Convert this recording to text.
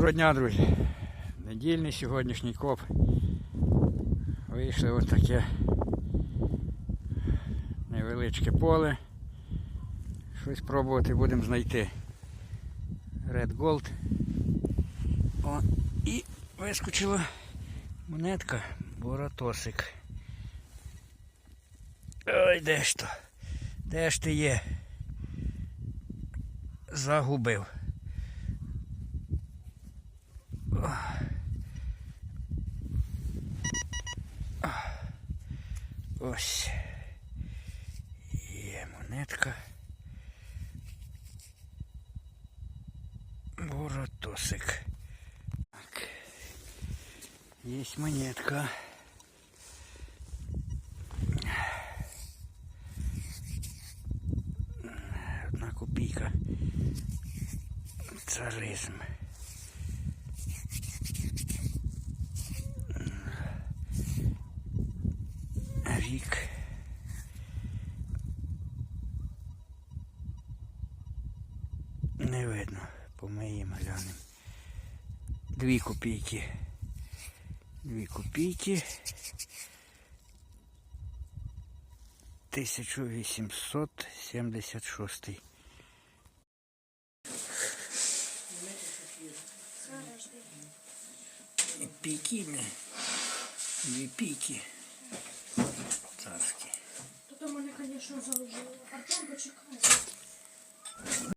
Доброго дня, друзі. Недільний сьогоднішній коп. Вийшли ось таке невеличке поле. Щось пробувати будемо знайти. Red Gold. О, і вискочила монетка Боратосик. Ой, де ж то? Де ж ти є? Загубив. Ось. Є монетка. Воротосик. Так. Є монетка. Одна копійка. Царизм. Рік. Не видно, помиємо глянемо. Дві копійки. Дві копійки. 1876. І Піки, не. Дві піки. Артем, почекай.